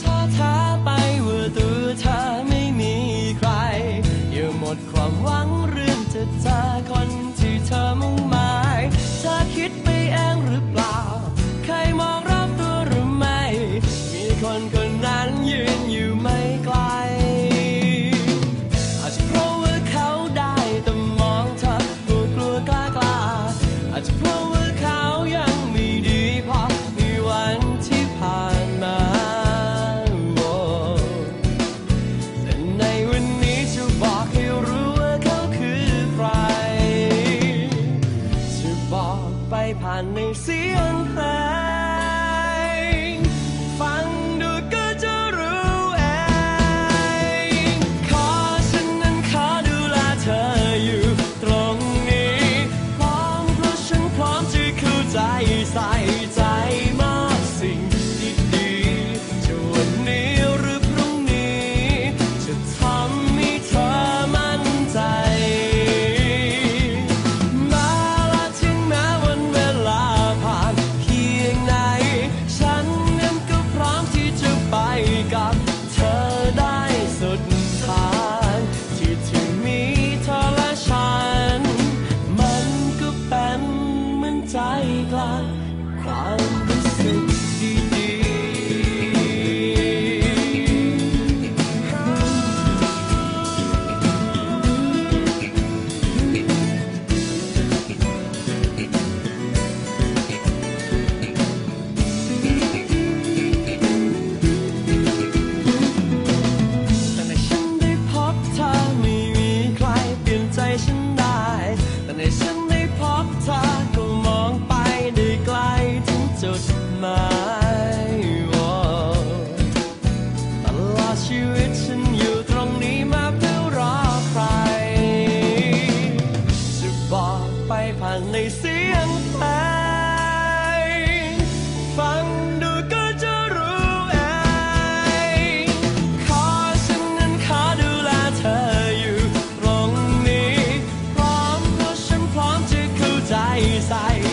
เธอท้าไปว่าตัวเธอ 的安排 I'm sorry.